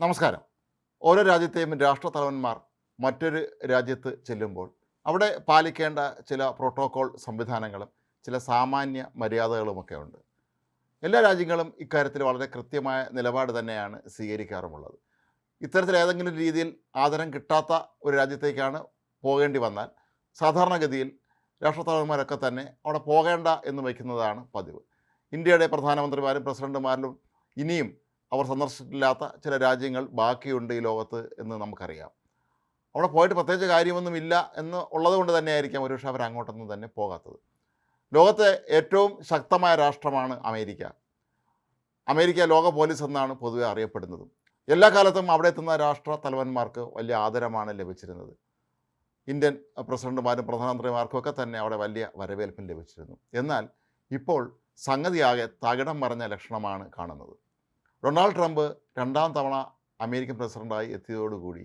നമസ്കാരം. ഓരോ രാജ്യത്തെയും രാഷ്ട്രത്തലവന്മാർ മറ്റൊരു രാജ്യത്ത് ചെല്ലുമ്പോൾ അവിടെ പാലിക്കേണ്ട ചില പ്രോട്ടോകോൾ സംവിധാനങ്ങളും ചില സാമാന്യ മര്യാദകളുമൊക്കെ ഉണ്ട്. എല്ലാ രാജ്യങ്ങളും ഇക്കാര്യത്തിൽ വളരെ കൃത്യമായ നിലപാട് തന്നെയാണ് സ്വീകരിക്കാറുമുള്ളത്. ഇത്തരത്തിൽ ഏതെങ്കിലും രീതിയിൽ ആദരം കിട്ടാത്ത ഒരു രാജ്യത്തേക്കാണ് പോകേണ്ടി വന്നാൽ സാധാരണഗതിയിൽ രാഷ്ട്രത്തലവന്മാരൊക്കെ തന്നെ അവിടെ പോകേണ്ട എന്ന് വയ്ക്കുന്നതാണ് പതിവ്. ഇന്ത്യയുടെ പ്രധാനമന്ത്രിമാരും പ്രസിഡന്റുമാരിലും ഇനിയും അവർ സന്ദർശിച്ചിട്ടില്ലാത്ത ചില രാജ്യങ്ങൾ ബാക്കിയുണ്ട് ഈ ലോകത്ത് എന്ന് നമുക്കറിയാം. അവിടെ പോയിട്ട് പ്രത്യേകിച്ച് കാര്യമൊന്നുമില്ല എന്ന് ഉള്ളത് കൊണ്ട് തന്നെയായിരിക്കാം ഒരുപക്ഷെ അവർ അങ്ങോട്ടൊന്നും തന്നെ പോകാത്തത്. ലോകത്തെ ഏറ്റവും ശക്തമായ രാഷ്ട്രമാണ് അമേരിക്ക. അമേരിക്ക ലോക പോലീസ് എന്നാണ് പൊതുവെ അറിയപ്പെടുന്നത്. എല്ലാ കാലത്തും അവിടെ എത്തുന്ന രാഷ്ട്ര തലവന്മാർക്ക് വലിയ ആദരമാണ് ലഭിച്ചിരുന്നത്. ഇന്ത്യൻ പ്രസിഡന്റുമാരും പ്രധാനമന്ത്രിമാർക്കും ഒക്കെ തന്നെ അവിടെ വലിയ വരവേൽപ്പും ലഭിച്ചിരുന്നു. എന്നാൽ ഇപ്പോൾ സംഗതിയാകെ തകിടം മറഞ്ഞ ലക്ഷണമാണ് കാണുന്നത്. ഡൊണാൾഡ് ട്രംപ് രണ്ടാം തവണ അമേരിക്കൻ പ്രസിഡന്റായി എത്തിയതോടുകൂടി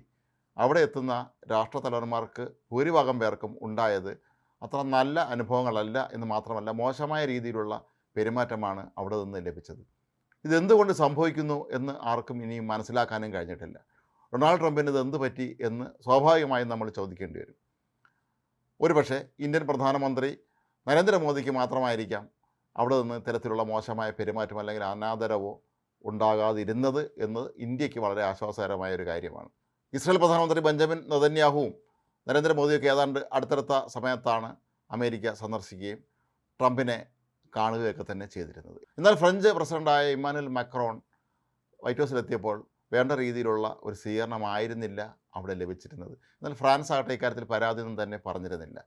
അവിടെ എത്തുന്ന രാഷ്ട്രത്തലവന്മാർക്ക് ഭൂരിഭാഗം പേർക്കും ഉണ്ടായത് അത്ര നല്ല അനുഭവങ്ങളല്ല എന്ന് മാത്രമല്ല മോശമായ രീതിയിലുള്ള പെരുമാറ്റമാണ് അവിടെ നിന്ന് ലഭിച്ചത്. ഇതെന്തുകൊണ്ട് സംഭവിക്കുന്നു എന്ന് ആർക്കും ഇനിയും മനസ്സിലാക്കാനും കഴിഞ്ഞിട്ടില്ല. ഡൊണാൾഡ് ട്രംപിന് ഇത് എന്ത് പറ്റി എന്ന് സ്വാഭാവികമായും നമ്മൾ ചോദിക്കേണ്ടി വരും. ഒരുപക്ഷെ ഇന്ത്യൻ പ്രധാനമന്ത്രി നരേന്ദ്രമോദിക്ക് മാത്രമായിരിക്കാം അവിടെ നിന്ന് ഇത്തരത്തിലുള്ള മോശമായ പെരുമാറ്റം അല്ലെങ്കിൽ അനാദരവോ ഉണ്ടാകാതിരുന്നത് എന്ന് ഇന്ത്യയ്ക്ക് വളരെ ആശ്വാസകരമായ ഒരു കാര്യമാണ്. ഇസ്രായേൽ പ്രധാനമന്ത്രി ബെഞ്ചമിൻ നെതന്യാഹുവും നരേന്ദ്രമോദിയൊക്കെ ഏതാണ്ട് അടുത്തടുത്ത സമയത്താണ് അമേരിക്ക സന്ദർശിക്കുകയും ട്രംപിനെ കാണുകയൊക്കെ തന്നെ ചെയ്തിരുന്നത്. എന്നാൽ ഫ്രഞ്ച് പ്രസിഡന്റായ ഇമ്മാനുവൽ മാക്രോൺ വൈറ്റ് ഹൗസിലെത്തിയപ്പോൾ വേണ്ട രീതിയിലുള്ള ഒരു സ്വീകരണമായിരുന്നില്ല അവിടെ ലഭിച്ചിരുന്നത്. എന്നാൽ ഫ്രാൻസ് ആകട്ടെ ഇക്കാര്യത്തിൽ പരാതിയൊന്നും തന്നെ പറഞ്ഞിരുന്നില്ല.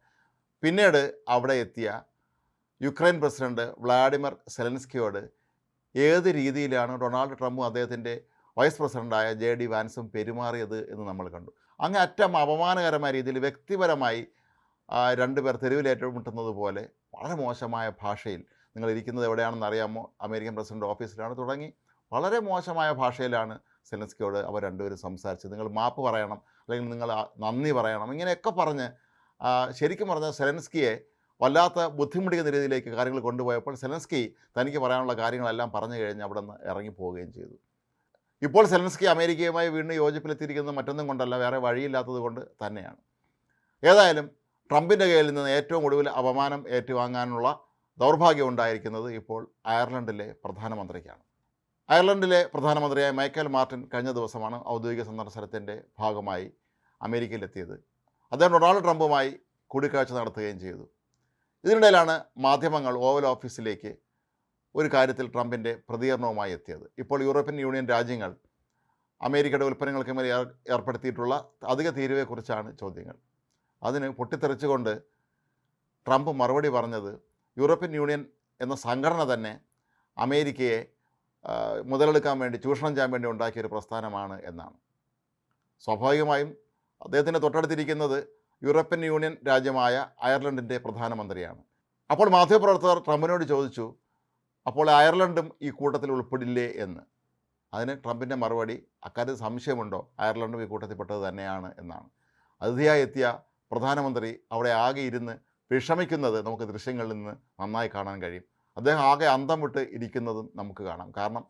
പിന്നീട് അവിടെ എത്തിയ യുക്രൈൻ പ്രസിഡന്റ് വ്ളാഡിമിർ സെലൻസ്കിയോട് ഏത് രീതിയിലാണ് ഡൊണാൾഡ് ട്രംപും അദ്ദേഹത്തിന്റെ വൈസ് പ്രസിഡന്റായ ജെ ഡി വാൻസും പെരുമാറിയത് എന്ന് നമ്മൾ കണ്ടു. അങ്ങ് അറ്റം അപമാനകരമായ രീതിയിൽ വ്യക്തിപരമായി രണ്ടുപേർ തെരുവിലേറ്റുമുട്ടുന്നത് പോലെ വളരെ മോശമായ ഭാഷയിൽ നിങ്ങൾ ഇരിക്കുന്നത് എവിടെയാണെന്ന് അറിയാമോ? അമേരിക്കൻ പ്രസിഡന്റ് ഓഫീസിലാണ് തുടങ്ങി. വളരെ മോശമായ ഭാഷയിലാണ് സെലൻസ്കിയോട് അവർ രണ്ടുപേരും സംസാരിച്ചത്. നിങ്ങൾ മാപ്പ് പറയണം അല്ലെങ്കിൽ നിങ്ങൾ നന്ദി പറയണം ഇങ്ങനെയൊക്കെ പറഞ്ഞ് ശരിക്കും പറഞ്ഞാൽ സെലൻസ്കിയെ വല്ലാത്ത ബുദ്ധിമുട്ടിക്കുന്ന രീതിയിലേക്ക് കാര്യങ്ങൾ കൊണ്ടുപോയപ്പോൾ സെലൻസ്കി തനിക്ക് പറയാനുള്ള കാര്യങ്ങളെല്ലാം പറഞ്ഞു കഴിഞ്ഞ് അവിടെ നിന്ന് ഇറങ്ങിപ്പോവുകയും ചെയ്തു. ഇപ്പോൾ സെലൻസ്കി അമേരിക്കയുമായി വീണ്ടും യോജിപ്പിലെത്തിയിരിക്കുന്നത് മറ്റൊന്നും കൊണ്ടല്ല വേറെ വഴിയില്ലാത്തത് കൊണ്ട് തന്നെയാണ്. ഏതായാലും ട്രംപിന്റെ കയ്യിൽ നിന്ന് ഏറ്റവും ഒടുവിൽ അപമാനം ഏറ്റുവാങ്ങാനുള്ള ദൗർഭാഗ്യം ഉണ്ടായിരിക്കുന്നത് ഇപ്പോൾ അയർലൻഡിലെ പ്രധാനമന്ത്രിക്കാണ്. അയർലൻഡിലെ പ്രധാനമന്ത്രിയായ മൈക്കൽ മാർട്ടിൻ കഴിഞ്ഞ ദിവസമാണ് ഔദ്യോഗിക സന്ദർശനത്തിന്റെ ഭാഗമായി അമേരിക്കയിലെത്തിയത്. അദ്ദേഹം ഡൊണാൾഡ് ട്രംപുമായി കൂടിക്കാഴ്ച നടത്തുകയും ചെയ്തു. ഇതിനിടയിലാണ് മാധ്യമങ്ങൾ ഓവൽ ഓഫീസിലേക്ക് ഒരു കാര്യത്തിൽ ട്രംപിന്റെ പ്രതികരണവുമായി എത്തിയത്. ഇപ്പോൾ യൂറോപ്യൻ യൂണിയൻ രാജ്യങ്ങൾ അമേരിക്കയുടെ ഉൽപ്പന്നങ്ങൾക്ക് ഏർ- ഏർപ്പെടുത്തിയിട്ടുള്ള അധിക തീരുവയെക്കുറിച്ചാണ് ചോദ്യങ്ങൾ. അതിന് പൊട്ടിത്തെറിച്ചുകൊണ്ട് ട്രംപ് മറുപടി പറഞ്ഞത് യൂറോപ്യൻ യൂണിയൻ എന്ന സംഘടന തന്നെ അമേരിക്കയെ മുതലെടുക്കാൻ വേണ്ടി ചൂഷണം ചെയ്യാൻ വേണ്ടി ഉണ്ടാക്കിയൊരു പ്രസ്ഥാനമാണ് എന്നാണ്. സ്വാഭാവികമായും അദ്ദേഹത്തിന്റെ തൊട്ടടുത്തിരിക്കുന്നത് യൂറോപ്യൻ യൂണിയൻ രാജ്യമായ അയർലൻഡിന്റെ പ്രധാനമന്ത്രിയാണ്. അപ്പോൾ മാധ്യമപ്രവർത്തകർ ട്രംപിനോട് ചോദിച്ചു അപ്പോൾ അയർലൻഡും ഈ കൂട്ടത്തിൽ ഉൾപ്പെടില്ലേ എന്ന്? അതിന് ട്രംപിന്റെ മറുപടി അക്കാര്യത്തിൽ സംശയമുണ്ടോ? അയർലൻഡും ഈ കൂട്ടത്തിൽപ്പെട്ടത് തന്നെയാണ് എന്നാണ്. അതിഥിയായി എത്തിയ പ്രധാനമന്ത്രി അവിടെ ആകെ ഇരുന്ന് വിഷമിക്കുന്നത് നമുക്ക് ദൃശ്യങ്ങളിൽ നിന്ന് നന്നായി കാണാൻ കഴിയും. അദ്ദേഹം ആകെ അന്തം വിട്ട് ഇരിക്കുന്നതും നമുക്ക് കാണാം. കാരണം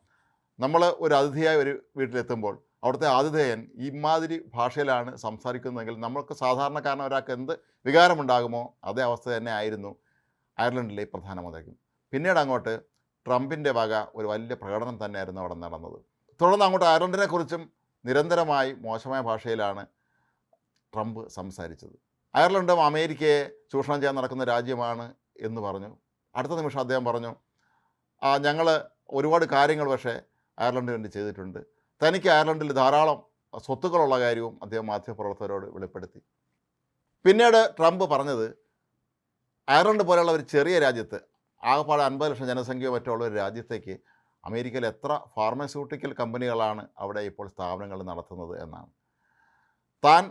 നമ്മൾ ഒരു അതിഥിയായ ഒരു വീട്ടിലെത്തുമ്പോൾ അവിടുത്തെ ആതിഥേയൻ ഇമാതിരി ഭാഷയിലാണ് സംസാരിക്കുന്നതെങ്കിൽ നമ്മൾക്ക് സാധാരണക്കാരൻ ഒരാൾക്ക് എന്ത് വികാരമുണ്ടാകുമോ അതേ അവസ്ഥ തന്നെ ആയിരുന്നു അയർലൻഡിലെ പ്രധാനമന്ത്രിക്കും പിന്നീട് അങ്ങോട്ട് ട്രംപിന്റെ വക ഒരു വലിയ പ്രകടനം തന്നെയായിരുന്നു അവിടെ നടന്നത്. തുടർന്ന് അങ്ങോട്ട് അയർലൻഡിനെക്കുറിച്ചും നിരന്തരമായി മോശമായ ഭാഷയിലാണ് ട്രംപ് സംസാരിച്ചത്. അയർലൻഡും അമേരിക്കയെ ചൂഷണം ചെയ്യാൻ നടക്കുന്ന രാജ്യമാണ് എന്ന് പറഞ്ഞു. അടുത്ത നിമിഷം അദ്ദേഹം പറഞ്ഞു ഞങ്ങൾ ഒരുപാട് കാര്യങ്ങൾ പക്ഷേ അയർലൻഡിന് വേണ്ടി ചെയ്തിട്ടുണ്ട്. തനിക്ക് അയർലൻഡിൽ ധാരാളം സ്വത്തുക്കളുള്ള കാര്യവും അദ്ദേഹം മാധ്യമപ്രവർത്തകരോട് വെളിപ്പെടുത്തി. പിന്നീട് ട്രംപ് പറഞ്ഞത് അയർലൻഡ് പോലെയുള്ള ഒരു ചെറിയ രാജ്യത്ത് ആകെപ്പാടെ അൻപത് ലക്ഷം ജനസംഖ്യ മറ്റുള്ള ഒരു രാജ്യത്തേക്ക് അമേരിക്കയിൽ എത്ര ഫാർമസ്യൂട്ടിക്കൽ കമ്പനികളാണ് അവിടെ ഇപ്പോൾ സ്ഥാപനങ്ങൾ നടത്തുന്നത് എന്നാണ്. താൻ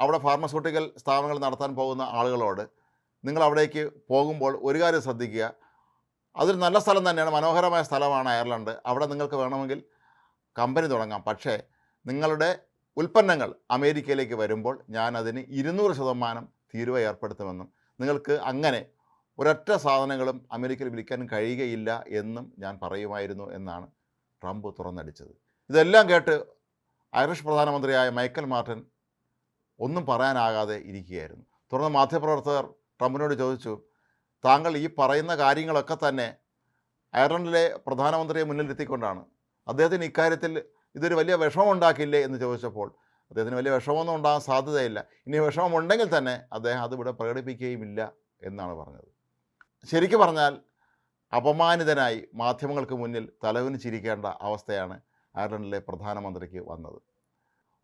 അവിടെ ഫാർമസ്യൂട്ടിക്കൽ സ്ഥാപനങ്ങൾ നടത്താൻ പോകുന്ന ആളുകളോട് നിങ്ങൾ അവിടേക്ക് പോകുമ്പോൾ ഒരു കാര്യം ശ്രദ്ധിക്കുക. അതൊരു നല്ല സ്ഥലം തന്നെയാണ് മനോഹരമായ സ്ഥലമാണ് അയർലൻഡ്. അവിടെ നിങ്ങൾക്ക് വേണമെങ്കിൽ കമ്പനി തുടങ്ങാം. പക്ഷേ നിങ്ങളുടെ ഉൽപ്പന്നങ്ങൾ അമേരിക്കയിലേക്ക് വരുമ്പോൾ ഞാൻ അതിന് ഇരുന്നൂറ് ശതമാനം തീരുവ ഏർപ്പെടുത്തുമെന്നും നിങ്ങൾക്ക് അങ്ങനെ ഒരൊറ്റ സാധനങ്ങളും അമേരിക്കയിൽ വിൽക്കാൻ കഴിയുകയില്ല എന്നും ഞാൻ പറയുമായിരുന്നു എന്നാണ് ട്രംപ് തുറന്നടിച്ചത്. ഇതെല്ലാം കേട്ട് ഐറിഷ് പ്രധാനമന്ത്രിയായ മൈക്കൽ മാർട്ടിൻ ഒന്നും പറയാനാകാതെ ഇരിക്കുകയായിരുന്നു. തുടർന്ന് മാധ്യമപ്രവർത്തകർ ട്രംപിനോട് ചോദിച്ചു താങ്കൾ ഈ പറയുന്ന കാര്യങ്ങളൊക്കെ തന്നെ അയർലൻഡിലെ പ്രധാനമന്ത്രിയെ മുന്നിലിരുത്തിക്കൊണ്ടാണ് അദ്ദേഹത്തിന് ഇക്കാര്യത്തിൽ ഇതൊരു വലിയ വിഷമമുണ്ടാക്കില്ലേ എന്ന് ചോദിച്ചപ്പോൾ അദ്ദേഹത്തിന് വലിയ വിഷമമൊന്നും ഉണ്ടാകാൻ സാധ്യതയില്ല. ഇനി വിഷമമുണ്ടെങ്കിൽ തന്നെ അദ്ദേഹം അത് ഇവിടെ പ്രകടിപ്പിക്കുകയുമില്ല എന്നാണ് പറഞ്ഞത്. ശരിക്കു പറഞ്ഞാൽ അപമാനിതനായി മാധ്യമങ്ങൾക്ക് മുന്നിൽ തലവിനിച്ചിരിക്കേണ്ട അവസ്ഥയാണ് അയർലൻഡിലെ പ്രധാനമന്ത്രിക്ക് വന്നത്.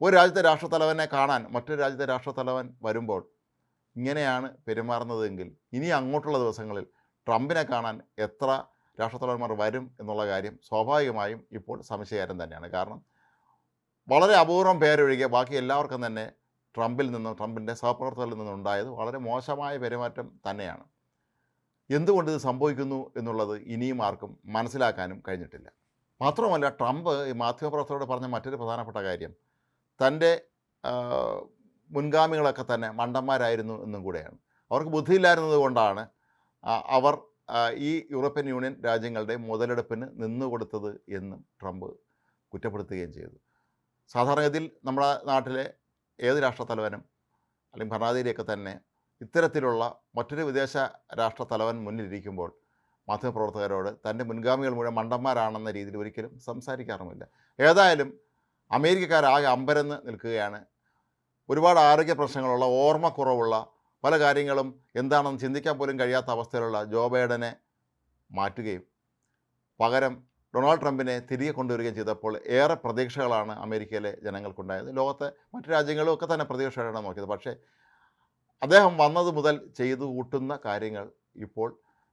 ഒരു രാജ്യത്തെ രാഷ്ട്രത്തലവനെ കാണാൻ മറ്റൊരു രാജ്യത്തെ രാഷ്ട്രത്തലവൻ വരുമ്പോൾ ഇങ്ങനെയാണ് പെരുമാറുന്നതെങ്കിൽ ഇനി അങ്ങോട്ടുള്ള ദിവസങ്ങളിൽ ട്രംപിനെ കാണാൻ എത്ര രാഷ്ട്രത്തലവന്മാർ വരും എന്നുള്ള കാര്യം സ്വാഭാവികമായും ഇപ്പോൾ സംശയകരം തന്നെയാണ്. കാരണം വളരെ അപൂർവം പേരൊഴികെ ബാക്കി എല്ലാവർക്കും തന്നെ ട്രംപിൽ നിന്നും ട്രംപിന്റെ സഹപ്രവർത്തകരിൽ നിന്നും ഉണ്ടായത് വളരെ മോശമായ പെരുമാറ്റം തന്നെയാണ്. എന്തുകൊണ്ട് ഇത് സംഭവിക്കുന്നു എന്നുള്ളത് ഇനിയും ആർക്കും മനസ്സിലാക്കാനും കഴിഞ്ഞിട്ടില്ല. മാത്രമല്ല ട്രംപ് ഈ മാധ്യമപ്രവർത്തകരോട് പറഞ്ഞ മറ്റൊരു പ്രധാനപ്പെട്ട കാര്യം തന്റെ മുൻഗാമികളൊക്കെ തന്നെ മണ്ടന്മാരായിരുന്നു എന്നും കൂടെയാണ്. അവർക്ക് ബുദ്ധിയില്ലായിരുന്നത് കൊണ്ടാണ് അവർ ഈ യൂറോപ്യൻ യൂണിയൻ രാജ്യങ്ങളുടെ മുതലെടുപ്പിന് നിന്നുകൊടുത്തത് എന്നും ട്രംപ് കുറ്റപ്പെടുത്തുകയും ചെയ്തു. സാധാരണഗതിയിൽ നമ്മുടെ നാട്ടിലെ ഏത് രാഷ്ട്രത്തലവനും അല്ലെങ്കിൽ ഭരണാധികാരിയൊക്കെ തന്നെ ഇത്തരത്തിലുള്ള മറ്റൊരു വിദേശ രാഷ്ട്രത്തലവൻ മുന്നിലിരിക്കുമ്പോൾ മാധ്യമപ്രവർത്തകരോട് തന്റെ മുൻഗാമികൾ മുഴുവൻ മണ്ടന്മാരാണെന്ന രീതിയിൽ ഒരിക്കലും സംസാരിക്കാറുമില്ല. ഏതായാലും അമേരിക്കക്കാരാകെ അമ്പരന്ന് നിൽക്കുകയാണ്. ഒരുപാട് ആരോഗ്യ പ്രശ്നങ്ങളുള്ള ഓർമ്മക്കുറവുള്ള പല കാര്യങ്ങളും എന്താണെന്ന് ചിന്തിക്കാൻ പോലും കഴിയാത്ത അവസ്ഥയിലുള്ള ജോ ബൈഡനെ മാറ്റുകയും പകരം ഡൊണാൾഡ് ട്രംപിനെ തിരികെ കൊണ്ടുവരികയും ചെയ്തപ്പോൾ ഏറെ പ്രതീക്ഷകളാണ് അമേരിക്കയിലെ ജനങ്ങൾക്കുണ്ടായത്. ലോകത്തെ മറ്റു രാജ്യങ്ങളും ഒക്കെ തന്നെ പ്രതീക്ഷയോടെയാണ് നോക്കിയത്. പക്ഷേ അദ്ദേഹം വന്നത് മുതൽ ചെയ്തു കൂട്ടുന്ന കാര്യങ്ങൾ ഇപ്പോൾ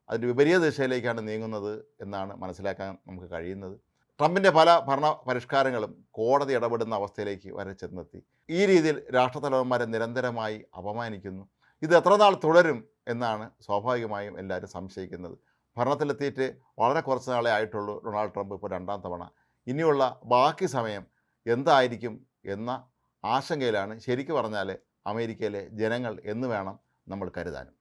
അതിന്റെ വിപരീത ദിശയിലേക്കാണ് നീങ്ങുന്നത് എന്നാണ് മനസ്സിലാക്കാൻ നമുക്ക് കഴിയുന്നത്. ട്രംപിന്റെ പല ഭരണ പരിഷ്കാരങ്ങളും കോടതി ഇടപെടുന്ന അവസ്ഥയിലേക്ക് വരെ ചെന്നെത്തി. ഈ രീതിയിൽ രാഷ്ട്രത്തലവന്മാരെ നിരന്തരമായി അപമാനിക്കുന്നു. ഇത് എത്ര നാൾ തുടരും എന്നാണ് സ്വാഭാവികമായും എല്ലാവരും സംശയിക്കുന്നത്. ഭരണത്തിലെത്തിയിട്ട് വളരെ കുറച്ച് നാളെ ആയിട്ടുള്ളൂ ഡൊണാൾഡ് ട്രംപ് ഇപ്പോൾ രണ്ടാം തവണ. ഇനിയുള്ള ബാക്കി സമയം എന്തായിരിക്കും എന്ന ആശങ്കയിലാണ് ശരിക്കു പറഞ്ഞാൽ അമേരിക്കയിലെ ജനങ്ങൾ എന്ന് വേണം നമ്മൾ കരുതാനും.